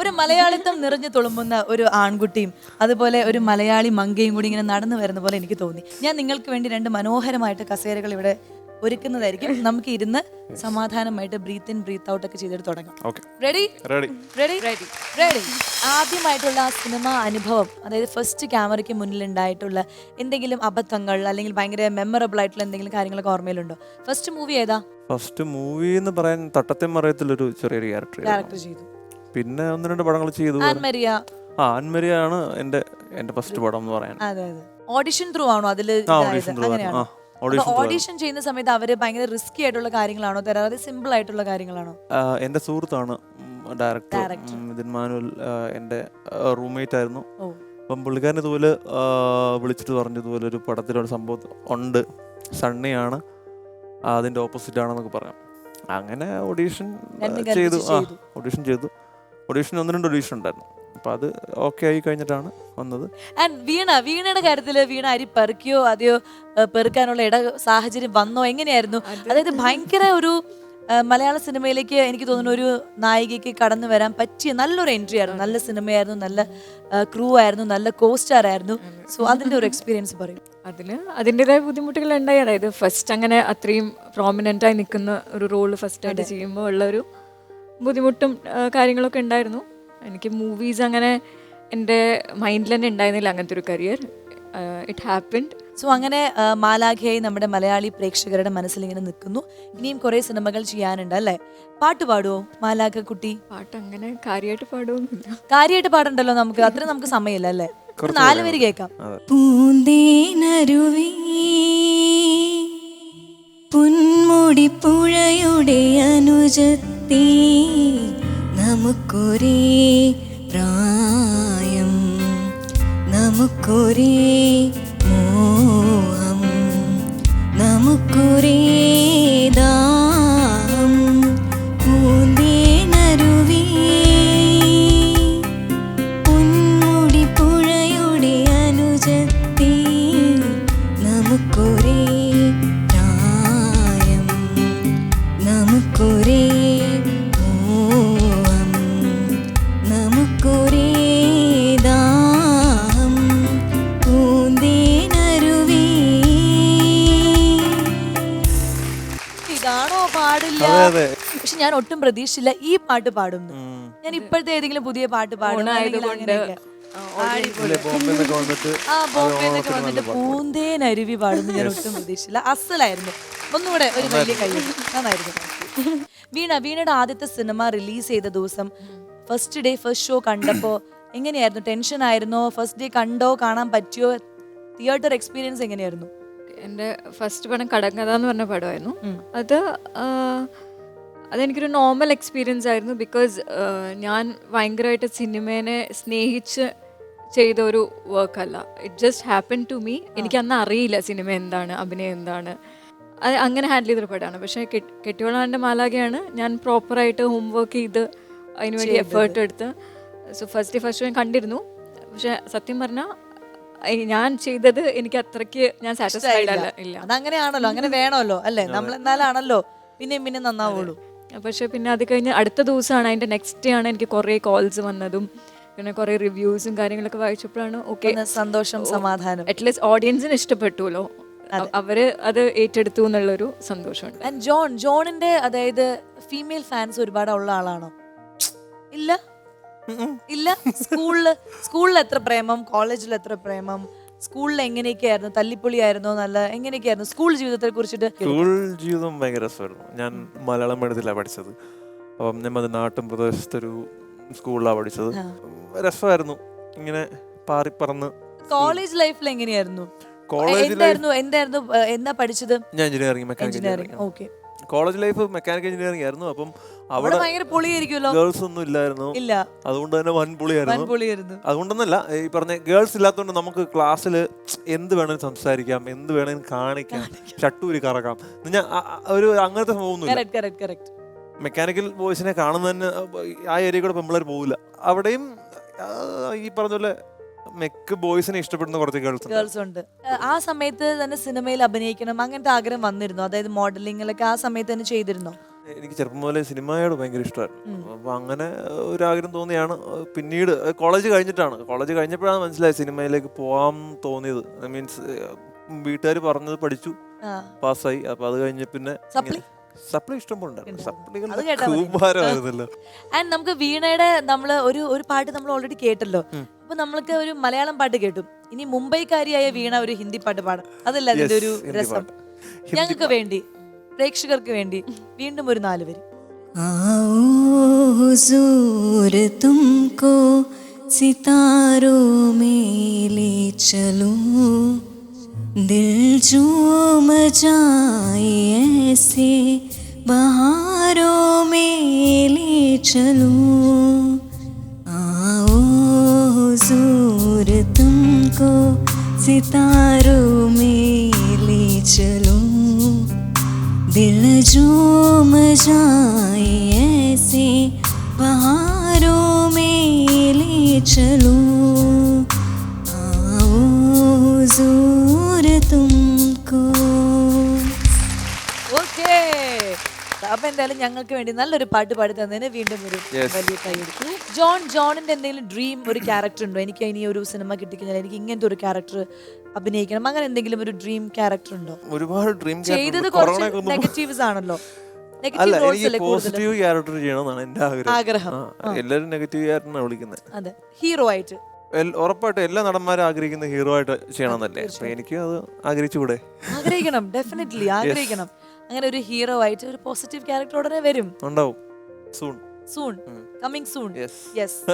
ഒരു മലയാളിത്വം നിറഞ്ഞു തുളുമ്പുന്ന ഒരു ആൺകുട്ടിയും അതുപോലെ ഒരു മലയാളി മങ്കയും കൂടി ഇങ്ങനെ നടന്നു വരുന്ന പോലെ എനിക്ക് തോന്നി. ഞാൻ നിങ്ങൾക്ക് വേണ്ടി രണ്ട് മനോഹരമായിട്ട് കസേരകൾ ഇവിടെ ഒരുക്കുന്നതായിരിക്കും. നമുക്ക് ഇരുന്ന് സമാധാനമായിട്ട് ബ്രീത്ത് ഇൻ ബ്രീത്ത് ഔട്ട് ഒക്കെ ചെയ്തിട്ട് തുടങ്ങാം. Ready ready ready ready ready ആദ്യമായിട്ടുള്ള ആ സിനിമ അനുഭവം അതായത് ഫസ്റ്റ് ക്യാമറയ്ക്ക് മുന്നിൽ ഉണ്ടായിട്ടുള്ള എന്തെങ്കിലും അബദ്ധങ്ങൾ അല്ലെങ്കിൽ ഭയങ്കര മെമ്മറബിൾ ആയിട്ടുള്ള എന്തെങ്കിലും കാര്യങ്ങളൊക്കെ ഓർമ്മയിലുണ്ടോ? ഫസ്റ്റ് മൂവി ഏതാ? ഫസ്റ്റ് മൂവി എന്ന് പറയാൻ തട്ടത്തെ മറയത്തിലൊരു ചെറിയൊരു ക്യാരക്ടർ ക്യാരക്ടർ ചെയ്തു. പിന്നെ ഒന്ന് രണ്ട് പടങ്ങൾ ചെയ്തു ആൻമരിയ മരിയ എന്റെ അൻമരിയാണ് എന്റെ എന്റെ ഫസ്റ്റ് പടം എന്ന് പറയാൻ. അതെ അതെ. ഓഡിഷൻ ത്രൂ ആണോ അതിൽ ആ? ഓഡീഷൻ അങ്ങനെയാണോ? ആ ഓഡിഷൻ ചെയ്യുന്ന സമയത്ത് അവർ ഭയങ്കര റിസ്കി ആയിട്ടുള്ള കാര്യങ്ങളാണോ? തരാതെ സിമ്പിൾ ആയിട്ടുള്ള കാര്യങ്ങളാണോ? എന്റെ സുഹൃത്താണ് ഡയറക്ടർ. മിഥുൻ മാനുവൽ എന്റെ റൂംമേറ്റ് ആയിരുന്നു. അപ്പം പുള്ളിക്കാരൻ ഇതുപോലെ വിളിച്ചിട്ട് പറഞ്ഞു ഇതുപോലെ ഒരു പടത്തിലൊരു സംഭവം ഉണ്ട്. സണ്ണിയാണ് ആ, അതിന്റെ ഓപ്പോസിറ്റ് ആണെന്നൊക്കെ പറയാം. അങ്ങനെ ഓഡീഷൻ ചെയ്തു. ആ ചെയ്തു. ഓഡീഷൻ ചെയ്തു. ഓഡീഷൻ ഒന്ന് രണ്ട് ഒഡീഷൻ ഉണ്ടായിരുന്നു. അപ്പോൾ അത് ഓക്കെ ആയി കഴിഞ്ഞിട്ടാണ് വന്നത്. ആൻഡ് വീണ വീണയുടെ കാര്യത്തിൽ വീണ അരി പെറുക്കിയോ അതെയോ പെറുക്കാനുള്ള ഇട സാഹചര്യം വന്നോ എങ്ങനെയായിരുന്നു? അതായത് ഭയങ്കര ഒരു മലയാള സിനിമയിലേക്ക് എനിക്ക് തോന്നുന്നു ഒരു നായികയ്ക്ക് കടന്നു വരാൻ പറ്റിയ നല്ലൊരു എൻട്രി ആയിരുന്നു. നല്ല സിനിമയായിരുന്നു നല്ല ക്രൂ ആയിരുന്നു നല്ല കോസ്റ്റാർ ആയിരുന്നു. സോ അതിന്റെ ഒരു എക്സ്പീരിയൻസ് പറയും. അതിന് അതിന്റെതായ ബുദ്ധിമുട്ടുകൾ ഉണ്ടായി അതായത് ഫസ്റ്റ് അങ്ങനെ അത്രയും ആയി നിൽക്കുന്ന ഒരു റോൾ ഫസ്റ്റ് ആയിട്ട് ചെയ്യുമ്പോൾ ഉള്ള ഒരു ബുദ്ധിമുട്ടും കാര്യങ്ങളൊക്കെ ഉണ്ടായിരുന്നു. എനിക്ക് മൂവീസ് അങ്ങനെ എന്റെ മൈൻഡിൽ തന്നെ ഉണ്ടായിരുന്നില്ല അങ്ങനത്തെ ഒരു കരിയർ ഇറ്റ് ഹാപ്പൻഡ് സോ അങ്ങനെ മാലാഖയായി നമ്മുടെ മലയാളി പ്രേക്ഷകരുടെ മനസ്സിൽ ഇങ്ങനെ നിൽക്കുന്നു. ഇനിയും കുറേ സിനിമകൾ ചെയ്യാനുണ്ട് അല്ലേ? പാട്ട് പാടുവോ മാലാഖ കുട്ടി? പാട്ട് അങ്ങനെ കാര്യമായിട്ട് പാടുവോ കാര്യമായിട്ട് പാടണ്ടല്ലോ നമുക്ക്. അത്ര നമുക്ക് സമയമില്ല അല്ലേ? നാല് പേര് കേൾക്കാം. പൂന്തേനരുവി പുൻമുടിപ്പുഴയുടെ അനുജത്തി നമുക്കൊരേ പ്രായം നമുക്കൊരേ ഞാൻ ഒട്ടും പ്രതീക്ഷിച്ചില്ല ഈ പാട്ട് പാടുന്നു ഞാൻ ഇപ്പോഴത്തെ ഏതെങ്കിലും പുതിയ പാട്ട് പാടും അല്ലെങ്കിൽ ഓണായതുകൊണ്ട് അങ്ങനെയൊക്കെ. ഇല്ലേ, ബോംബെ നിന്നൊക്കെ ആ ബോംബെ ഓണത്തിന് വന്നിട്ട് പൂന്തേൻ അരുവി പാടുന്നു ഞാൻ ഒട്ടും പ്രതീക്ഷിച്ചില്ല. അസലായിരുന്നു. ഒന്നുകൂടെ ഒരു വലിയ കൈ നന്നായിരുന്നു. വീണ വീണയുടെ ആദ്യത്തെ സിനിമ റിലീസ് ചെയ്ത ദിവസം ഫസ്റ്റ് ഡേ ഫസ്റ്റ് ഷോ കണ്ടപ്പോ എങ്ങനെയായിരുന്നു? ടെൻഷൻ ആയിരുന്നോ? ഫസ്റ്റ് ഡേ കണ്ടോ? കാണാൻ പറ്റിയോ? തിയേറ്റർ എക്സ്പീരിയൻസ് എങ്ങനെയായിരുന്നു? എന്റെ ഫസ്റ്റ് പടം കടങ്കഥ എന്ന് പറഞ്ഞ പടമായിരുന്നു. അത് അതെനിക്കൊരു നോർമൽ എക്സ്പീരിയൻസ് ആയിരുന്നു ബിക്കോസ് ഞാൻ ഭയങ്കരമായിട്ട് സിനിമേനെ സ്നേഹിച്ച് ചെയ്ത ഒരു വർക്കല്ല it just happen to me എനിക്ക് അന്ന് അറിയില്ല സിനിമ എന്താണ് അഭിനയം എന്താണ്. അത് അങ്ങനെ ഹാൻഡിൽ ചെയ്തൊരു പടമാണ് പക്ഷേ കെട്ടിവളാന്റെ മാലാകയാണ് ഞാൻ പ്രോപ്പറായിട്ട് ഹോം വർക്ക് ചെയ്ത് അതിനുവേണ്ടി എഫേർട്ട് എടുത്ത്. സോ ഫസ്റ്റ് ഫസ്റ്റ് ഞാൻ കണ്ടിരുന്നു. പക്ഷേ സത്യം പറഞ്ഞാൽ ഞാൻ ചെയ്തത് എനിക്ക് അത്രയ്ക്ക് ഞാൻ സാറ്റിസ്ഫൈഡ് അല്ല ഇല്ല. അതങ്ങനെയാണല്ലോ അങ്ങനെ വേണമല്ലോ അല്ലേ? നമ്മൾ എന്നാലാണല്ലോ പിന്നെയും പിന്നെ നന്നാവുള്ളൂ. പക്ഷേ പിന്നെ അത് കഴിഞ്ഞ് അടുത്ത ദിവസമാണ് അതിന്റെ നെക്സ്റ്റ് ഡേ ആണ് എനിക്ക് കുറേ കോൾസ് വന്നതും പിന്നെ കുറേ റിവ്യൂസും കാര്യങ്ങളൊക്കെ വായിച്ചപ്പോഴാണ് ഓക്കെ സന്തോഷം സമാധാനം. അറ്റ്ലീസ്റ്റ് ഓഡിയൻസിന് ഇഷ്ടപ്പെട്ടുല്ലോ അവർ അത് ഏറ്റെടുത്തു എന്നുള്ളൊരു സന്തോഷമുണ്ട്. ആൻഡ് ജോൺ ജോണിന്റെ അതായത് ഫീമെയിൽ ഫാൻസ് ഒരുപാട് ഉള്ള ആളാണോ? ഇല്ല? ഇല്ല? സ്കൂളിൽ സ്കൂളിൽ എത്ര പ്രേമം കോളേജിൽ എത്ര പ്രേമം? സ്കൂളിൽ എങ്ങനെയൊക്കെയായിരുന്നു? തല്ലിപ്പൊളിയായിരുന്നോ? നല്ല എങ്ങനെയൊക്കെയായിരുന്നു? സ്കൂൾ ജീവിതത്തെ കുറിച്ചിട്ട് സ്കൂൾ ജീവിതം ഭയങ്കര രസമായിരുന്നു. ഞാൻ മലയാളം മീഡിയത്തിലാണ് പഠിച്ചത്. അപ്പം ഞാൻ അത് നാട്ടും പ്രദേശത്തൊരു സ്കൂളിലാണ് പഠിച്ചത്. രസമായിരുന്നു. ഇങ്ങനെ പാറിപ്പറന്ന് കോളേജ് ലൈഫിൽ എങ്ങനെയായിരുന്നു? കോളേജ് എന്തായിരുന്നു? എന്തായിരുന്നു എന്താ പഠിച്ചത്? ഞാൻ engineering mechanical engineering. Engineering. Okay. College life mechanical engineering ആയിരുന്നു. അപ്പം അവിടെ അവിടെ ഭയങ്കര പൊളിയായിരിക്കുമല്ലോ? ഗേൾസ് ഒന്നും ഇല്ലായിരുന്നു. ഇല്ല. അതുകൊണ്ട് തന്നെ വൻ പുളിയായിരുന്നു. അതുകൊണ്ടൊന്നല്ല ഈ പറഞ്ഞ ഗേൾസ് ഇല്ലാത്തതുകൊണ്ട് നമുക്ക് ക്ലാസ്സിൽ എന്ത് വേണമെങ്കിലും സംസാരിക്കാം എന്ത് വേണമെങ്കിലും കാണിക്കാം ചട്ടൂരി കറക്കാം. ഞാൻ ഒരു അങ്ങനത്തെ സംഭവമൊന്നുമില്ല. കറക്റ്റ് മെക്കാനിക്കൽ ബോയ്സിനെ കാണുന്ന തന്നെ ആ ഏരിയ കൂടെ പെമ്പിള്ളേർ പോകില്ല അവിടെയും ഈ പറഞ്ഞ പോലെ മെക്ക് ബോയ്സിനെ ഇഷ്ടപ്പെടുന്ന കുറച്ച് ഗേൾസ് ഗേൾസ് ഉണ്ട്. ആ സമയത്ത് തന്നെ സിനിമയിൽ അഭിനയിക്കണം അങ്ങനത്തെ ആഗ്രഹം വന്നിരുന്നു. അതായത് മോഡലിംഗിലൊക്കെ ആ സമയത്ത് തന്നെ ചെയ്തിരുന്നു. എനിക്ക് ചെറുപ്പം മുതലേ സിനിമയോട് ഭയങ്കര ഇഷ്ടമായിരുന്നു. അപ്പൊ അങ്ങനെ ഒരു ആഗ്രഹം തോന്നിയാണ് പിന്നീട് കോളേജ് കഴിഞ്ഞിട്ടാണ്. കോളേജ് കഴിഞ്ഞപ്പോഴാണ് മനസ്സിലായത് സിനിമയിലേക്ക് പോകാൻ തോന്നിയത്. മീൻസ് വീട്ടുകാർ പറഞ്ഞത് പഠിച്ചു. പാസ്സായി. അപ്പൊ അത് കഴിഞ്ഞ പിന്നെ സപ്ലി? സപ്ലി ഇഷ്ടം പോലെ ഉണ്ടായിരുന്നു അത് സപ്ലികളുടെ കേട്ടാ ആൻഡ് നമുക്ക് വീണയുടെ നമ്മൾ ഒരു ഒരു പാട്ട് നമ്മൾ ഓൾറെഡി കേട്ടല്ലോ. അപ്പൊ നമ്മൾക്ക് ഒരു മലയാളം പാട്ട് കേട്ടു ഇനി മുംബൈക്കാരിയായ വീണ ഒരു ഹിന്ദി പാട്ട് പാടും അതല്ല അതിന്റെ Yes, ഒരു ഹിന്ദി രസം പാട്ട്. ഹിന്ദി ഞങ്ങൾക്ക് വേണ്ടി പ്രേക്ഷകർക്ക് വേണ്ടി വീണ്ടും ഒരു നാല് വരി आओ हुजूर तुमको सितारों में ले चलूं दिल झूम जाए ऐसे बहारों में ले चलूं सितारों में ले चलूँ। दिल झूम जाए ऐसे बहारों में ले चलूँ। आओ हुजूर तुमको। ഓക്കേ അപ്പൊ എന്തായാലും ഞങ്ങൾക്ക് വേണ്ടി നല്ലൊരു പാട്ട് പാടി തന്നതിന് വീണ്ടും ഒരു വലിയ കൈയെടുത്തു ജോൺ ജോണിന്റെ എന്തെങ്കിലും ഡ്രീം ഒരു ക്യാരക്ടർ ഉണ്ടോ? എനിക്ക് ഇനി ഒരു സിനിമ കിട്ടിക്കഴിഞ്ഞാൽ എനിക്ക് ഇങ്ങനത്തെ ഒരു ക്യാരക്ടർ അഭിനയിക്കണം. അങ്ങനെ എന്തെങ്കിലും ഒരു ഡ്രീം ക്യാരക്ടർ ഉണ്ടോ? ഒരുപാട് ഡ്രീം ചെയ്തത് കുറച്ച് നെഗറ്റീവ്സ് ആണല്ലോ. അല്ല എനിക്ക് പോസിറ്റീവ് ക്യാരക്ടർ ചെയ്യണമെന്നാണ് എന്റെ ആഗ്രഹം. എല്ലാവരും നെഗറ്റീവ് ക്യാരക്ടറാണ് വിളിക്കുന്നത്. അതെ. ഹീറോ ആയിട്ട്. ഉറപ്പായിട്ടും എല്ലാ നടന്മാരും ആഗ്രഹിക്കുന്ന ഹീറോ ആയിട്ട് ചെയ്യണമെന്നല്ലേ? എന്നല്ലേ എനിക്കും അത് ആഗ്രഹിച്ചുകൂടെ? ആഗ്രഹിക്കണം ഡെഫിനറ്റ്ലി ആഗ്രഹിക്കണം. അങ്ങനെ ഒരു ഹീറോ ആയിട്ട് ഒരു പോസിറ്റീവ് ക്യാരക്ടർ ഉടനെ വരും. ഉണ്ടാവും. Soon soon coming soon yes